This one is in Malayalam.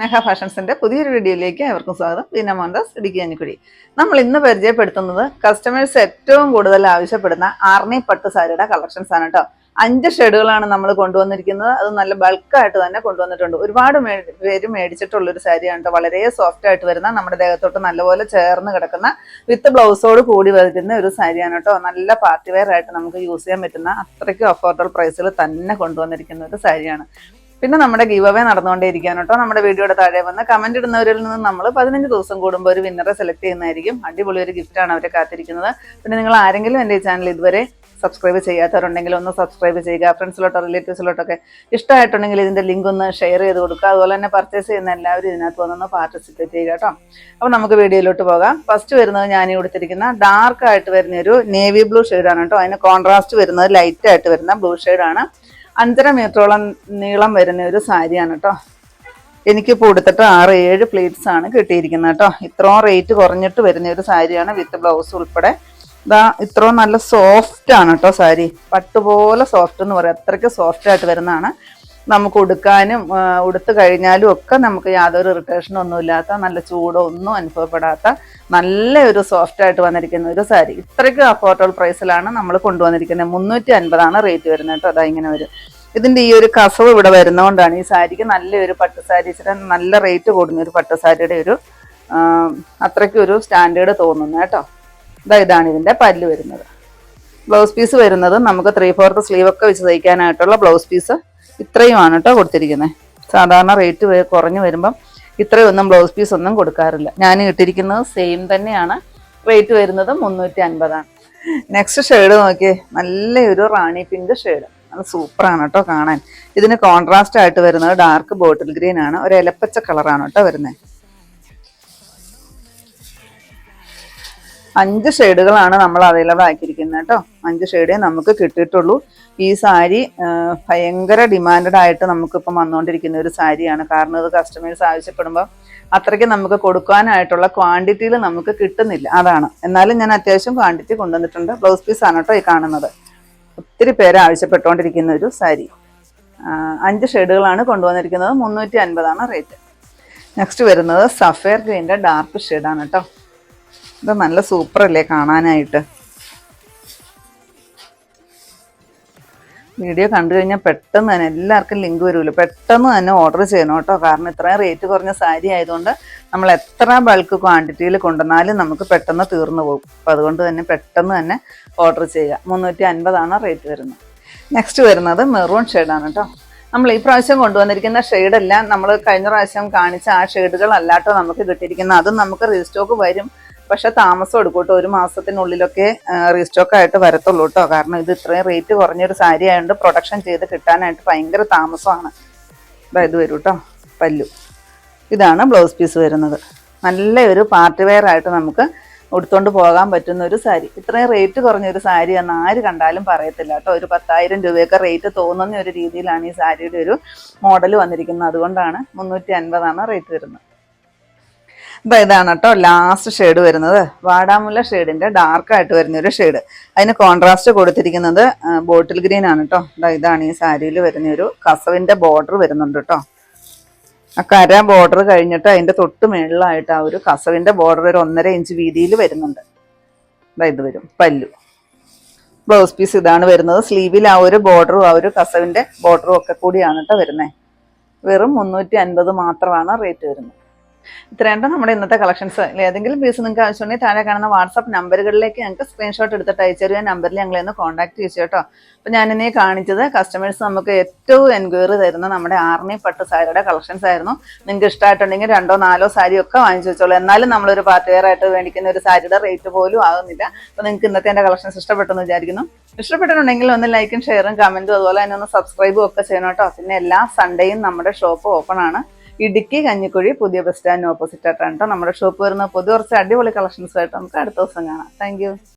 മെഗാ ഫാഷൻസിന്റെ പുതിയൊരു വീഡിയോയിലേക്ക് അവർക്കും സ്വാഗതം. പിന്നെ മോഹൻദാസ് ഇടുക്കി അഞ്ഞിക്കുഴി നമ്മൾ ഇന്ന് പരിചയപ്പെടുത്തുന്നത് കസ്റ്റമേഴ്സ് ഏറ്റവും കൂടുതൽ ആവശ്യപ്പെടുന്ന ആർണി പട്ട് സാരിയുടെ കളക്ഷൻസ് ആണ് കേട്ടോ അഞ്ച് ഷെയ്ഡുകളാണ് നമ്മൾ കൊണ്ടുവന്നിരിക്കുന്നത്. അത് നല്ല ബൾക്കായിട്ട് തന്നെ കൊണ്ടുവന്നിട്ടുണ്ട്. ഒരുപാട് പേര് മേടിച്ചിട്ടുള്ള ഒരു സാരിയാണ് കേട്ടോ വളരെ സോഫ്റ്റ് ആയിട്ട് വരുന്ന നമ്മുടെ ദേഹത്തോട്ട് നല്ലപോലെ ചേർന്ന് കിടക്കുന്ന വിത്ത് ബ്ലൗസോട് കൂടി വരുന്ന ഒരു സാരിയാണ് കേട്ടോ നല്ല പാർട്ടി വെയർ ആയിട്ട് നമുക്ക് യൂസ് ചെയ്യാൻ പറ്റുന്ന അത്രയ്ക്കും അഫോർഡബിൾ പ്രൈസിൽ തന്നെ കൊണ്ടുവന്നിരിക്കുന്ന ഒരു സാരിയാണ്. പിന്നെ നമ്മുടെ ഗീവ് അവേ നടന്നുകൊണ്ടേയിരിക്കാൻ കേട്ടോ. നമ്മുടെ വീഡിയോയുടെ താഴെ വന്ന് കമന്റ് ഇടുന്നവരിൽ നിന്ന് നമ്മൾ പതിനഞ്ച് ദിവസം കൂടുമ്പോൾ ഒരു വിന്നറെ സെലക്ട് ചെയ്യുന്നതായിരിക്കും. അടിപൊളി ഒരു ഗിഫ്റ്റാണ് അവരെ കാത്തിരിക്കുന്നത്. പിന്നെ നിങ്ങൾ ആരെങ്കിലും എന്റെ ഈ ചാനൽ ഇതുവരെ സബ്സ്ക്രൈബ് ചെയ്യാത്തവരുണ്ടെങ്കിൽ ഒന്ന് സബ്സ്ക്രൈബ് ചെയ്യുക. ഫ്രണ്ട്സിലോട്ടോ റിലേറ്റീവ്സിലോട്ടൊക്കെ ഇഷ്ടമായിട്ടുണ്ടെങ്കിൽ ഇതിന്റെ ലിങ്ക് ഒന്ന് ഷെയർ ചെയ്ത് കൊടുക്കുക. അതുപോലെ തന്നെ പർച്ചേസ് ചെയ്യുന്ന എല്ലാവരും ഇതിനകത്ത് വന്നൊന്ന് പാർട്ടിസിപ്പേറ്റ് ചെയ്യുക കേട്ടോ. അപ്പോൾ നമുക്ക് വീഡിയോയിലോട്ട് പോകാം. ഫസ്റ്റ് വരുന്നത് ഞാൻ കൊടുത്തിരിക്കുന്ന ഡാർക്ക് ആയിട്ട് വരുന്ന ഒരു നേവി ബ്ലൂ ഷെയ്ഡാണ് കേട്ടോ. അതിന് കോൺട്രാസ്റ്റ് വരുന്നത് ലൈറ്റ് ആയിട്ട് വരുന്ന ബ്ലൂ ഷെയ്ഡാണ് അഞ്ചര മീറ്ററോളം നീളം വരുന്ന ഒരു സാരിയാണ് കേട്ടോ എനിക്ക് കൊടുത്തിട്ട് ആറ് ഏഴ് പ്ലേറ്റ്സ് ആണ് കിട്ടിയിരിക്കുന്നത് കേട്ടോ ഇത്രയും റേറ്റ് കുറഞ്ഞിട്ട് വരുന്ന ഒരു സാരിയാണ് വിത്ത് ബ്ലൗസ് ഉൾപ്പെടെ. ഇതാ ഇത്രയും നല്ല സോഫ്റ്റ് ആണ് കേട്ടോ സാരി. പട്ടുപോലെ സോഫ്റ്റ് എന്ന് പറയാം. അത്രയ്ക്ക് സോഫ്റ്റ് ആയിട്ട് വരുന്നതാണ്. നമുക്ക് ഉടുക്കാനും ഉടുത്തു കഴിഞ്ഞാലും ഒക്കെ നമുക്ക് യാതൊരു ഇറിറ്റേഷനും ഒന്നും ഇല്ലാത്ത നല്ല ചൂടോ ഒന്നും അനുഭവപ്പെടാത്ത നല്ല ഒരു സോഫ്റ്റ് ആയിട്ട് വന്നിരിക്കുന്ന ഒരു സാരി ഇത്രയ്ക്ക് അഫോർഡബിൾ പ്രൈസിലാണ് നമ്മൾ കൊണ്ടുവന്നിരിക്കുന്നത്. മുന്നൂറ്റി അൻപതാണ് റേറ്റ് വരുന്നത് കേട്ടോ. അതാ ഇങ്ങനെ വരും. ഇതിന്റെ ഈ ഒരു കസവ് ഇവിടെ വരുന്നതുകൊണ്ടാണ് ഈ സാരിക്ക് നല്ലൊരു പട്ട് സാരി ഇച്ചിരി നല്ല റേറ്റ് കൂടുന്ന ഒരു പട്ട് സാരിയുടെ ഒരു അത്രയ്ക്കൊരു അത്രയ്ക്ക് ഒരു സ്റ്റാൻഡേർഡ് തോന്നുന്നു കേട്ടോ. ഇതാ ഇതാണ് ഇതിന്റെ പല്ല് വരുന്നത്. ബ്ലൗസ് പീസ് വരുന്നത് നമുക്ക് ത്രീ ഫോർത്ത് സ്ലീവ് ഒക്കെ വെച്ച് തയ്ക്കാനായിട്ടുള്ള ബ്ലൗസ് പീസ് ഇത്രയുമാണ് കേട്ടോ കൊടുത്തിരിക്കുന്നത് സാധാരണ റേറ്റ് കുറഞ്ഞു വരുമ്പം ഇത്രയൊന്നും ബ്ലൗസ് പീസ് ഒന്നും കൊടുക്കാറില്ല. ഞാൻ ഇട്ടിരിക്കുന്നത് സെയിം തന്നെയാണ്. റേറ്റ് വരുന്നത് മുന്നൂറ്റി അൻപതാണ് നെക്സ്റ്റ് ഷെയ്ഡ് നോക്കിയേ. നല്ലൊരു റാണി പിങ്ക് ഷെയ്ഡ് അത് സൂപ്പറാണ് കേട്ടോ കാണാൻ. ഇതിന് കോൺട്രാസ്റ്റ് ആയിട്ട് വരുന്നത് ഡാർക്ക് ബോട്ടിൽ ഗ്രീൻ ആണ്. ഒരു ഇലപ്പച്ച കളറാണ് കേട്ടോ വരുന്നത് അഞ്ച് ഷെയ്ഡുകളാണ് നമ്മൾ അവൈലബിൾ ആക്കിയിരിക്കുന്നത് കേട്ടോ. അഞ്ച് ഷെയ്ഡേ നമുക്ക് കിട്ടിയിട്ടുള്ളൂ. ഈ സാരി ഭയങ്കര ഡിമാൻഡഡ് ആയിട്ട് നമുക്കിപ്പം വന്നുകൊണ്ടിരിക്കുന്ന ഒരു സാരിയാണ്. കാരണം ഇത് കസ്റ്റമേഴ്സ് ആവശ്യപ്പെടുമ്പോൾ അത്രയ്ക്ക് നമുക്ക് കൊടുക്കാനായിട്ടുള്ള ക്വാണ്ടിറ്റിയിൽ നമുക്ക് കിട്ടുന്നില്ല. അതാണ്. എന്നാലും ഞാൻ അത്യാവശ്യം ക്വാണ്ടിറ്റി കൊണ്ടുവന്നിട്ടുണ്ട്. ബ്ലൗസ് പീസ് ആണ് കേട്ടോ ഈ കാണുന്നത്. ഒത്തിരി പേര് ആവശ്യപ്പെട്ടുകൊണ്ടിരിക്കുന്ന ഒരു സാരി. അഞ്ച് ഷെയ്ഡുകളാണ് കൊണ്ടുവന്നിരിക്കുന്നത്. മുന്നൂറ്റി അൻപതാണ് റേറ്റ് നെക്സ്റ്റ് വരുന്നത് സഫയർ ഗ്രീന്റെ ഡാർക്ക് ഷെയ്ഡാണ് കേട്ടോ. ഇത് നല്ല സൂപ്പർ അല്ലേ കാണാനായിട്ട്. വീഡിയോ കണ്ടു കഴിഞ്ഞാൽ പെട്ടെന്ന് തന്നെ എല്ലാവർക്കും ലിങ്ക് വരുമല്ലോ. പെട്ടെന്ന് തന്നെ ഓർഡർ ചെയ്യണം കേട്ടോ. കാരണം ഇത്രയും റേറ്റ് കുറഞ്ഞ സാരി ആയതുകൊണ്ട് നമ്മൾ എത്ര ബൾക്ക് ക്വാണ്ടിറ്റിയിൽ കൊണ്ടുവന്നാലും നമുക്ക് പെട്ടെന്ന് തീർന്നു പോകും. അപ്പോൾ അതുകൊണ്ട് തന്നെ പെട്ടെന്ന് തന്നെ ഓർഡർ ചെയ്യുക. മുന്നൂറ്റി അൻപതാണ് റേറ്റ് വരുന്നത്. നെക്സ്റ്റ് വരുന്നത് മെറൂൺ ഷെയ്ഡാണ് കേട്ടോ. നമ്മൾ ഈ പ്രാവശ്യം കൊണ്ടുവന്നിരിക്കുന്ന ഷെയ്ഡെല്ലാം നമ്മൾ കഴിഞ്ഞ പ്രാവശ്യം കാണിച്ച ആ ഷെയ്ഡുകൾ അല്ലാട്ടോ നമുക്ക് കിട്ടിയിരിക്കുന്നത്. അതും നമുക്ക് റീസ്റ്റോക്ക് വരും. പക്ഷെ താമസം എടുക്കും കേട്ടോ ഒരു മാസത്തിനുള്ളിലൊക്കെ റീസ്റ്റോക്ക് ആയിട്ട് വരത്തുള്ളൂ കേട്ടോ. കാരണം ഇത് ഇത്രയും റേറ്റ് കുറഞ്ഞൊരു സാരി ആയതുകൊണ്ട് പ്രൊഡക്ഷൻ ചെയ്ത് കിട്ടാനായിട്ട് ഭയങ്കര താമസമാണ്. ഇത് വരും കേട്ടോ പല്ലു. ഇതാണ് ബ്ലൗസ് പീസ് വരുന്നത്. നല്ലൊരു പാർട്ടി വെയർ ആയിട്ട് നമുക്ക് ഉടുത്തുകൊണ്ട് പോകാൻ പറ്റുന്ന ഒരു സാരി. ഇത്രയും റേറ്റ് കുറഞ്ഞൊരു സാരി എന്ന് ആര് കണ്ടാലും പറയത്തില്ല കേട്ടോ. ഒരു പത്തായിരം രൂപയൊക്കെ റേറ്റ് തോന്നുന്ന ഒരു രീതിയിലാണ് ഈ സാരിയുടെ ഒരു മോഡൽ വന്നിരിക്കുന്നത്. അതുകൊണ്ടാണ് മുന്നൂറ്റി അൻപതാണ് റേറ്റ് വരുന്നത്. ഇപ്പൊ ഇതാണ് കേട്ടോ ലാസ്റ്റ് ഷെയ്ഡ് വരുന്നത്. വാടാമുല്ല ഷെയ്ഡിന്റെ ഡാർക്ക് ആയിട്ട് വരുന്ന ഒരു ഷെയ്ഡ് അതിന് കോൺട്രാസ്റ്റ് കൊടുത്തിരിക്കുന്നത് ബോട്ടിൽ ഗ്രീൻ ആണ് കേട്ടോ. ഇതാണ് ഈ സാരിയിൽ വരുന്ന ഒരു കസവിന്റെ ബോർഡർ വരുന്നുണ്ട് കേട്ടോ. ആ കര ബോർഡർ കഴിഞ്ഞിട്ട് അതിന്റെ തൊട്ട് മേളിലായിട്ട് ആ ഒരു കസവിന്റെ ബോർഡർ ഒരു ഒന്നര ഇഞ്ച് വീതിയിൽ വരുന്നുണ്ട്. ഇതാ വരും പല്ലു. ബ്ലൗസ് പീസ് ഇതാണ് വരുന്നത്. സ്ലീവിൽ ആ ഒരു ബോർഡറും ആ ഒരു കസവിന്റെ ബോർഡറും ഒക്കെ കൂടിയാണ് കേട്ടോ വരുന്നത് വെറും മുന്നൂറ്റി അൻപത് മാത്രമാണ് റേറ്റ് വരുന്നത്. ഇത്രയുണ്ട് നമ്മുടെ ഇന്നത്തെ കളക്ഷൻസ് ഏതെങ്കിലും പീസ് നിങ്ങൾക്ക് ആവശ്യമുണ്ടെങ്കിൽ താഴെ കാണുന്ന വാട്സാപ്പ് നമ്പറുകളിലേക്ക് ഞങ്ങൾക്ക് സ്ക്രീൻഷോട്ട് എടുത്തിട്ട് അയച്ചു ആ നമ്പറിൽ ഞങ്ങളെ ഒന്ന് കോൺടാക്ട് ചെയ്യും കേട്ടോ. അപ്പം ഞാൻ ഇനി കാണിച്ചത് കസ്റ്റമേഴ്സ് നമുക്ക് ഏറ്റവും എൻക്വയറി തരുന്ന നമ്മുടെ ആർണി പട്ട് സാരിയുടെ കളക്ഷൻസ് ആയിരുന്നു. നിങ്ങൾക്ക് ഇഷ്ടമായിട്ടുണ്ടെങ്കിൽ രണ്ടോ നാലോ സാരി ഒക്കെ വാങ്ങിച്ചു വെച്ചോളൂ. എന്നാലും നമ്മളൊരു പാർട്ടി വെയർ ആയിട്ട് മേടിക്കുന്ന ഒരു സാരിയുടെ റേറ്റ് പോലും ആകുന്നില്ല അപ്പോൾ നിങ്ങൾക്ക് ഇന്നത്തെ എന്റെ കളക്ഷൻസ് ഇഷ്ടപ്പെട്ടെന്ന് വിചാരിക്കുന്നു. ഇഷ്ടപ്പെട്ടിട്ടുണ്ടെങ്കിൽ ഒന്ന് ലൈക്കും ഷെയറും കമന്റും അതുപോലെ തന്നെ ഒന്ന് സബ്സ്ക്രൈബും ഒക്കെ ചെയ്യണം കേട്ടോ. പിന്നെ എല്ലാ സൺഡേയും നമ്മുടെ ഷോപ്പ് ഓപ്പൺ ആണ്. ഇടുക്കി കഞ്ഞിക്കുഴി പുതിയ ബസ് സ്റ്റാൻഡിന് ഓപ്പോസിറ്റ് ആയിട്ടാണ് കേട്ടോ നമ്മുടെ ഷോപ്പ് വരുന്ന പുതിയ കുറച്ച് അടിപൊളി കളക്ഷൻസ് ആയിട്ട് നമുക്ക് അടുത്ത ദിവസം കാണാം. താങ്ക്